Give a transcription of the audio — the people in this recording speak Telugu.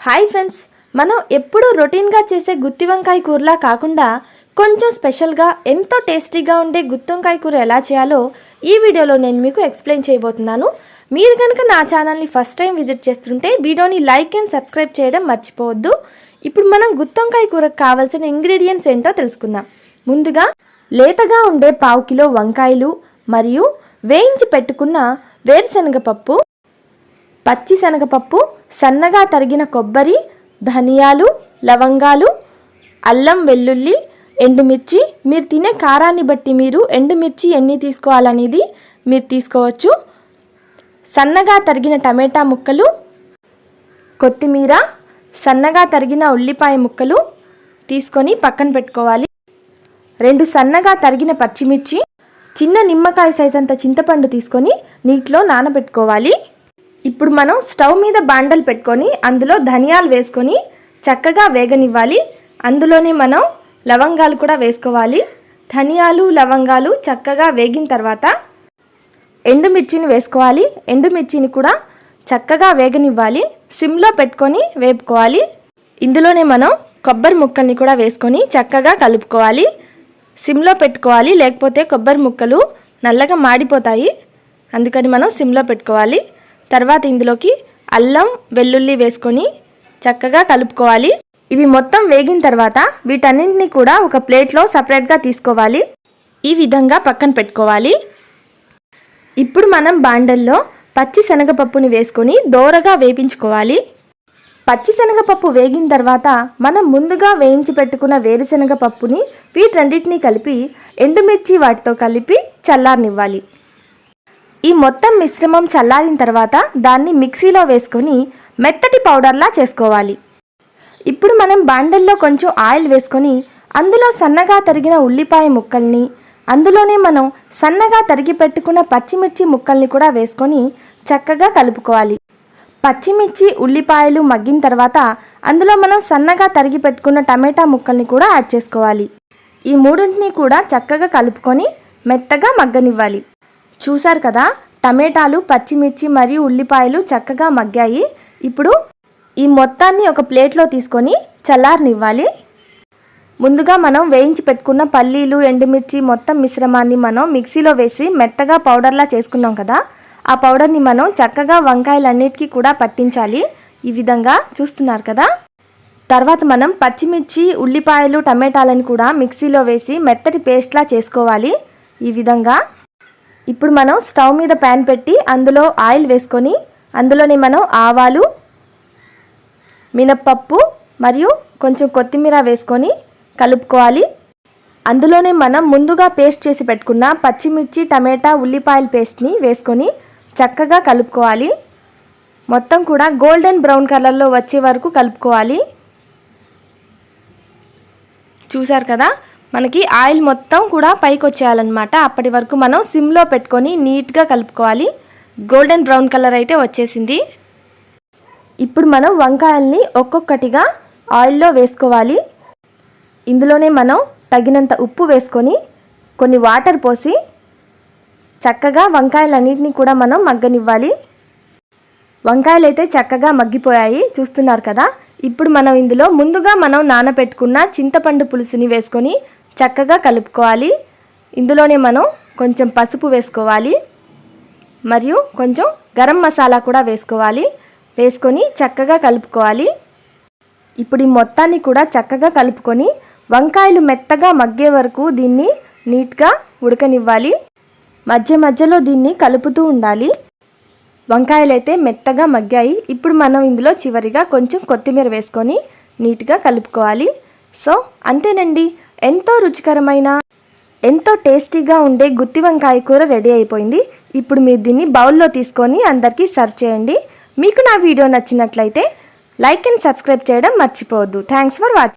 హాయ్ ఫ్రెండ్స్ మనం ఎప్పుడూ రొటీన్గా చేసే గుత్తి వంకాయ కూరలా కాకుండా కొంచెం స్పెషల్గా ఎంతో టేస్టీగా ఉండే గుత్తి వంకాయ కూర ఎలా చేయాలో ఈ వీడియోలో నేను మీకు ఎక్స్ప్లెయిన్ చేయబోతున్నాను. మీరు కనుక నా ఛానల్ని ఫస్ట్ టైం విజిట్ చేస్తుంటే వీడియోని లైక్ అండ్ సబ్స్క్రైబ్ చేయడం మర్చిపోవద్దు. ఇప్పుడు మనం గుత్తి వంకాయ కూరకు కావాల్సిన ఇంగ్రీడియంట్స్ ఏంటో తెలుసుకుందాం. ముందుగా లేతగా ఉండే పావు కిలో వంకాయలు మరియు వేయించి పెట్టుకున్న వేరుశనగ పప్పు పచ్చి శనగపప్పు సన్నగా తరిగిన కొబ్బరి ధనియాలు లవంగాలు అల్లం వెల్లుల్లి ఎండుమిర్చి. మీరు తినే కారాన్ని బట్టి మీరు ఎండుమిర్చి ఎన్ని తీసుకోవాలనేది మీరు తీసుకోవచ్చు. సన్నగా తరిగిన టమాటా ముక్కలు కొత్తిమీర సన్నగా తరిగిన ఉల్లిపాయ ముక్కలు తీసుకొని పక్కన పెట్టుకోవాలి. రెండు సన్నగా తరిగిన పచ్చిమిర్చి చిన్న నిమ్మకాయ సైజ్ అంత చింతపండు తీసుకొని నీటిలో నానబెట్టుకోవాలి. ఇప్పుడు మనం స్టవ్ మీద బాండలు పెట్టుకొని అందులో ధనియాలు వేసుకొని చక్కగా వేగనివ్వాలి. అందులోనే మనం లవంగాలు కూడా వేసుకోవాలి. ధనియాలు లవంగాలు చక్కగా వేగిన తర్వాత ఎండుమిర్చిని వేసుకోవాలి. ఎండుమిర్చిని కూడా చక్కగా వేగనివ్వాలి. సిమ్లో పెట్టుకొని వేపుకోవాలి. ఇందులోనే మనం కొబ్బరి ముక్కల్ని కూడా వేసుకొని చక్కగా కలుపుకోవాలి. సిమ్లో పెట్టుకోవాలి. లేకపోతే కొబ్బరి ముక్కలు నల్లగా మాడిపోతాయి. అందుకని మనం సిమ్లో పెట్టుకోవాలి. తర్వాత ఇందులోకి అల్లం వెల్లుల్లి వేసుకొని చక్కగా కలుపుకోవాలి. ఇవి మొత్తం వేగిన తర్వాత వీటన్నింటినీ కూడా ఒక ప్లేట్లో సపరేట్గా తీసుకోవాలి. ఈ విధంగా పక్కన పెట్టుకోవాలి. ఇప్పుడు మనం బాండల్లో పచ్చి శనగపప్పుని వేసుకొని దోరగా వేపించుకోవాలి. పచ్చి శనగపప్పు వేగిన తర్వాత మనం ముందుగా వేయించి పెట్టుకున్న వేరుశనగ పప్పుని వీటన్నిటినీ కలిపి ఎండుమిర్చి వాటితో కలిపి చల్లారనివ్వాలి. ఈ మొత్తం మిశ్రమం చల్లారిన తర్వాత దాన్ని మిక్సీలో వేసుకొని మెత్తటి పౌడర్లా చేసుకోవాలి. ఇప్పుడు మనం బాండల్లో కొంచెం ఆయిల్ వేసుకొని అందులో సన్నగా తరిగిన ఉల్లిపాయ ముక్కల్ని అందులోనే మనం సన్నగా తరిగి పెట్టుకున్న పచ్చిమిర్చి ముక్కల్ని కూడా వేసుకొని చక్కగా కలుపుకోవాలి. పచ్చిమిర్చి ఉల్లిపాయలు మగ్గిన తర్వాత అందులో మనం సన్నగా తరిగి పెట్టుకున్న టమాటా ముక్కల్ని కూడా యాడ్ చేసుకోవాలి. ఈ మూడింటిని కూడా చక్కగా కలుపుకొని మెత్తగా మగ్గనివ్వాలి. చూశారు కదా? టమాటాలు పచ్చిమిర్చి మరియు ఉల్లిపాయలు చక్కగా మగ్గాయి. ఇప్పుడు ఈ మొత్తాన్ని ఒక ప్లేట్లో తీసుకొని చల్లారనివ్వాలి. ముందుగా మనం వేయించి పెట్టుకున్న పల్లీలు ఎండుమిర్చి మొత్తం మిశ్రమాన్ని మనం మిక్సీలో వేసి మెత్తగా పౌడర్లా చేసుకున్నాం కదా? ఆ పౌడర్ని మనం చక్కగా వంకాయలన్నిటికీ కూడా పట్టించాలి. ఈ విధంగా చూస్తున్నారు కదా? తర్వాత మనం పచ్చిమిర్చి ఉల్లిపాయలు టమాటాలను కూడా మిక్సీలో వేసి మెత్తటి పేస్ట్లా చేసుకోవాలి. ఈ విధంగా ఇప్పుడు మనం స్టవ్ మీద ప్యాన్ పెట్టి అందులో ఆయిల్ వేసుకొని అందులోనే మనం ఆవాలు మినప్పప్పు మరియు కొంచెం కొత్తిమీర వేసుకొని కలుపుకోవాలి. అందులోనే మనం ముందుగా పేస్ట్ చేసి పెట్టుకున్న పచ్చిమిర్చి టమాటా ఉల్లిపాయల పేస్ట్ని వేసుకొని చక్కగా కలుపుకోవాలి. మొత్తం కూడా గోల్డెన్ బ్రౌన్ కలర్లో వచ్చే వరకు కలుపుకోవాలి. చూసారు కదా? మనకి ఆయిల్ మొత్తం కూడా పైకి వచ్చేయాలన్నమాట అప్పటి వరకు మనం సిమ్లో పెట్టుకొని నీట్గా కలుపుకోవాలి. గోల్డెన్ బ్రౌన్ కలర్ అయితే వచ్చేసింది. ఇప్పుడు మనం వంకాయల్ని ఒక్కొక్కటిగా ఆయిల్లో వేసుకోవాలి. ఇందులోనే మనం తగినంత ఉప్పు వేసుకొని కొన్ని వాటర్ పోసి చక్కగా వంకాయలన్నింటినీ కూడా మనం మగ్గనివ్వాలి. వంకాయలు అయితే చక్కగా మగ్గిపోయాయి చూస్తున్నారు కదా. ఇప్పుడు మనం ఇందులో ముందుగా మనం నానబెట్టుకున్న చింతపండు పులుసుని వేసుకొని చక్కగా కలుపుకోవాలి. ఇందులోనే మనం కొంచెం పసుపు వేసుకోవాలి. మరియు కొంచెం గరం మసాలా కూడా వేసుకోవాలి. వేసుకొని చక్కగా కలుపుకోవాలి. ఇప్పుడు ఈ మొత్తాన్ని కూడా చక్కగా కలుపుకొని వంకాయలు మెత్తగా మగ్గే వరకు దీన్ని నీట్గా ఉడకనివ్వాలి. మధ్య మధ్యలో దీన్ని కలుపుతూ ఉండాలి. వంకాయలు అయితే మెత్తగా మగ్గాయి. ఇప్పుడు మనం ఇందులో చివరిగా కొంచెం కొత్తిమీర వేసుకొని నీట్గా కలుపుకోవాలి. సో అంతేనండి. ఎంతో రుచికరమైన ఎంతో టేస్టీగా ఉండే గుత్తి వంకాయ కూర రెడీ అయిపోయింది. ఇప్పుడు మీరు దీన్ని బౌల్లో తీసుకొని అందరికీ సర్వ్ చేయండి. మీకు నా వీడియో నచ్చినట్లయితే లైక్ అండ్ సబ్స్క్రైబ్ చేయడం మర్చిపోవద్దు. Thanks for watching